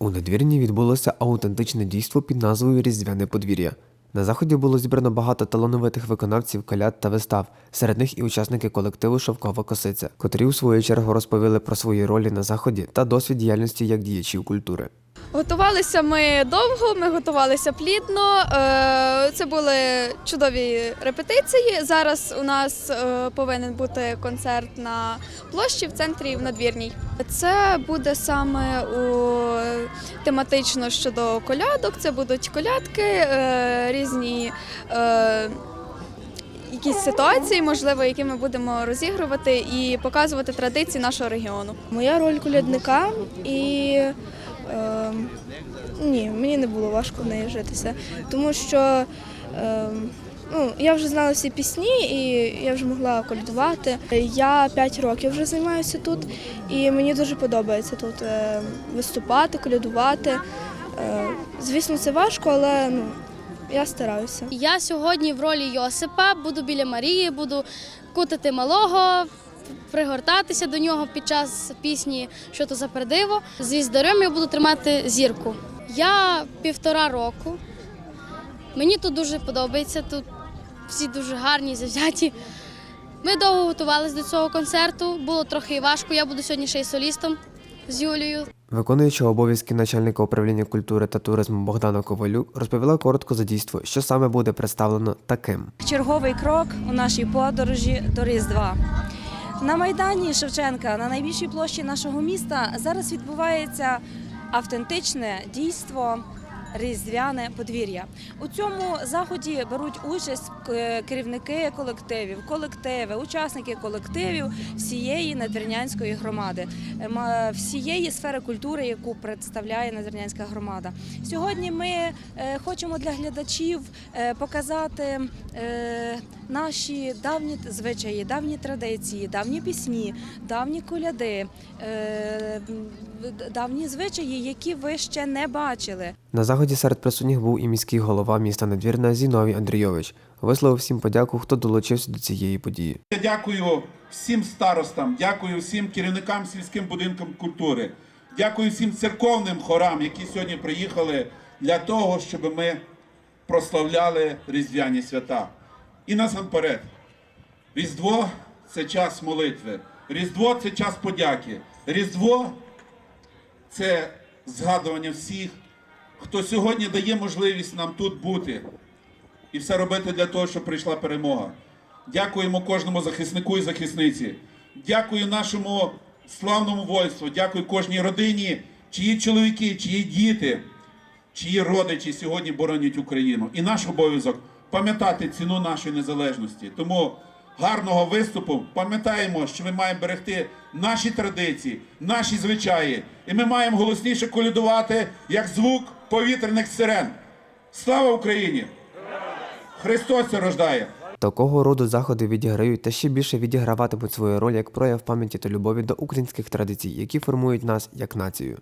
У надвірні відбулося аутентичне дійство під назвою Різдвяне подвір'я. На заході було зібрано багато талановитих виконавців коляд та вистав, серед них і учасники колективу Шовкова косиця, котрі у свою чергу розповіли про свої ролі на заході та досвід діяльності як діячів культури. Готувалися ми довго, ми готувалися плідно. Е, Це були чудові репетиції. Зараз у нас е, повинен бути концерт на площі в центрі в надвірній. Це буде саме у тематично щодо колядок. Це будуть колядки, е, різні. Якісь ситуації, можливо, які ми будемо розігрувати і показувати традиції нашого регіону. Моя роль колядника і е, ні, мені не було важко в неї житися, тому що е, ну, я вже знала всі пісні і я вже могла колядувати. Я 5 років вже займаюся тут, і мені дуже подобається тут е, виступати, колядувати. Е, звісно, це важко, але ну, я стараюся. Я сьогодні в ролі Йосипа буду біля Марії, буду кутати малого, пригортатися до нього під час пісні Що то за передиво. З віздарем я буду тримати зірку. Я півтора року. Мені тут дуже подобається. Тут всі дуже гарні, завзяті. Ми довго готувалися до цього концерту. Було трохи і важко. Я буду сьогодні ще й солістом з Юлією. Виконуючи обов'язки начальника управління культури та туризму Богдана Ковалюк розповіла коротко за дійство, що саме буде представлено таким. черговий крок у нашій подорожі до Різдва. На Майдані Шевченка, на найбільшій площі нашого міста, зараз відбувається автентичне дійство. Різдвяне подвір'я у цьому заході беруть участь е, керівники колективів, колективи, учасники колективів всієї надвірнянської громади, е, всієї сфери культури, яку представляє надвірнянська громада. Сьогодні ми е, хочемо для глядачів показати наші давні звичаї, давні традиції, давні пісні, давні коляди, е, давні звичаї, які ви ще не бачили. На заході серед присутніх був і міський голова міста Надвірна Зіновій Андрійович. Висловив всім подяку, хто долучився до цієї події. Я дякую всім старостам, дякую всім керівникам сільським будинкам культури, дякую всім церковним хорам, які сьогодні приїхали для того, щоб ми прославляли різдвяні свята. І насамперед, Різдво це час молитви, Різдво це час подяки, Різдво це згадування всіх, хто сьогодні дає можливість нам тут бути і все робити для того, щоб прийшла перемога. Дякуємо кожному захиснику і захисниці. Дякую нашому славному воїнству. Дякую кожній родині, чиї чоловіки, чиї діти, чиї родичі сьогодні боронять Україну. І наш обов'язок пам'ятати ціну нашої незалежності. Тому гарного виступу пам'ятаємо, що ми маємо берегти наші традиції, наші звичаї. І ми маємо голосніше колядувати, як звук повітряних сирен. Слава Україні! Христос рождає! Такого роду заходи відіграють та ще більше відіграватимуть свою роль як прояв пам'яті та любові до українських традицій, які формують нас як націю.